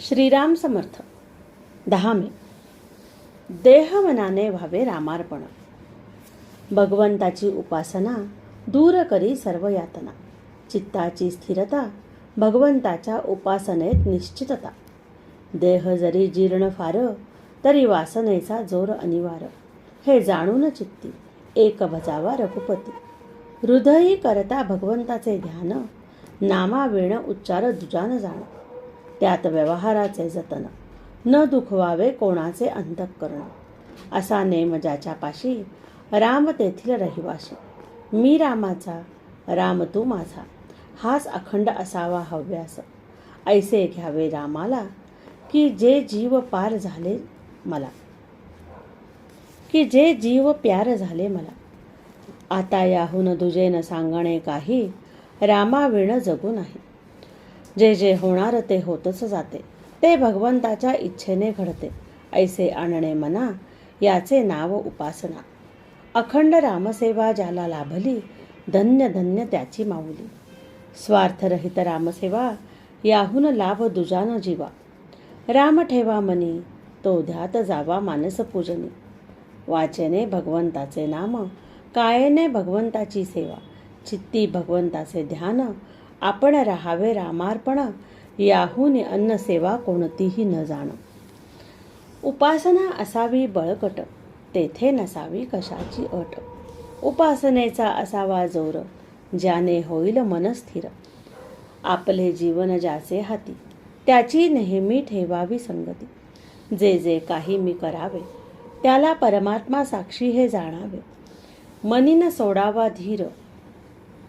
श्रीराम समर्थ. दहा मे देह मनाने व्हावे रामार्पण. भगवंताची उपासना दूर करी सर्व यातना. चित्ताची स्थिरता भगवंताच्या उपासनेत निश्चितता. देह जरी जीर्ण फार तरी वासनेचा जोर अनिवार. हे जाणून चित्ती एक भजावा रघुपती. हृदयी करता भगवंताचे ध्यान नामावेण उच्चार दुजान जाण. त्यात व्यवहाराचे जतन. न दुखवावे कोणाचे अंतःकरण. असा नेम ज्याच्या पाशी राम तेथील रहिवाशी मी रामाचा राम तू माझा. हाच अखंड असावा हव्यास. ऐसे घ्यावे रामाला की जे जीव पार झाले मला. की जे जीव प्यार झाले मला. आता याहून दुजेन सांगणे काही रामाविण जगू नाही. जे जे होणार ते होतच जाते. ते भगवंताच्या इच्छेने घडते. ऐसे आणणे मना याचे नाव उपासना. अखंड रामसेवा ज्याला लाभली धन्य धन्य त्याची माऊली. स्वार्थरहित रामसेवा याहून लाभ दुजान जीवा. राम ठेवा मनी तो ध्यात जावा मानस पूजनी. वाचेने भगवंताचे नाम कायेने भगवंताची सेवा. चित्ती भगवंताचे ध्यान आपण राहावे रामार्पण याहून अन्नसेवा कोणतीही न जाण. उपासना असावी बळकट तेथे नसावी कशाची अट. उपासनेचा असावा जोर ज्याने होईल मन स्थिर. आपले जीवन ज्याचे हाती त्याची नेहमी ठेवावी संगती. जे जे काही मी करावे त्याला परमात्मा साक्षी हे जाणावे. मनीन सोडावा धीर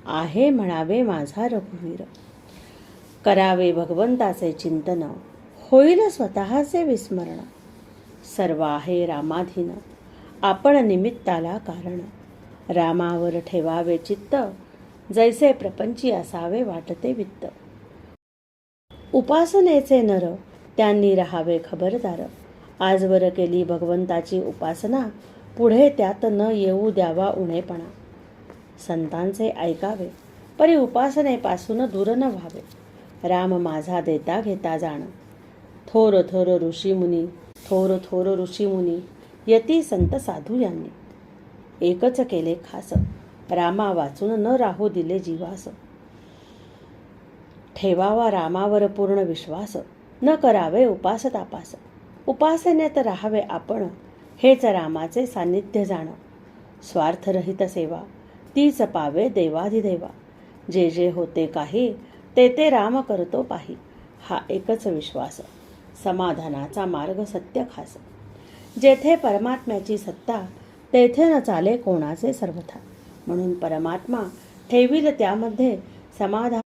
आहे म्हणावे माझा रघुवीर. करावे भगवंताचे चिंतन. होईल स्वतःचे विस्मरण. सर्व आहे रामाधीन. आपण निमित्ताला कारण. रामावर ठेवावे चित्त. जैसे प्रपंची असावे वाटते वित्त. उपासनेचे नर त्यांनी राहावे खबरदार. आजवर केली भगवंताची उपासना पुढे त्यात न येऊ द्यावा उणेपणा. संतांचे ऐकावे परी उपासनेपासून दूर न व्हावे. राम माझा देता घेता जाण. थोर थोर ऋषीमुनी थोर थोर ऋषीमुनी यती संत साधू यांनी. एकच केले खास रामा वाचून न राहू दिले जीवास. ठेवावा रामावर पूर्ण विश्वास न करावे उपास तापास. उपासनेत राहावे आपण हेच रामाचे सान्निध्य जाणं. स्वार्थरहित सेवा तीच पावे देवाधिदेवा. जे जे होते काही ते ते राम करतो पाही. हा एकच विश्वास. समाधानाचा मार्ग सत्य खास. जेथे परमात्म्याची सत्ता तेथे न चाले कोणाचे सर्वथा. म्हणून परमात्मा ठेवील त्यामध्ये समाधान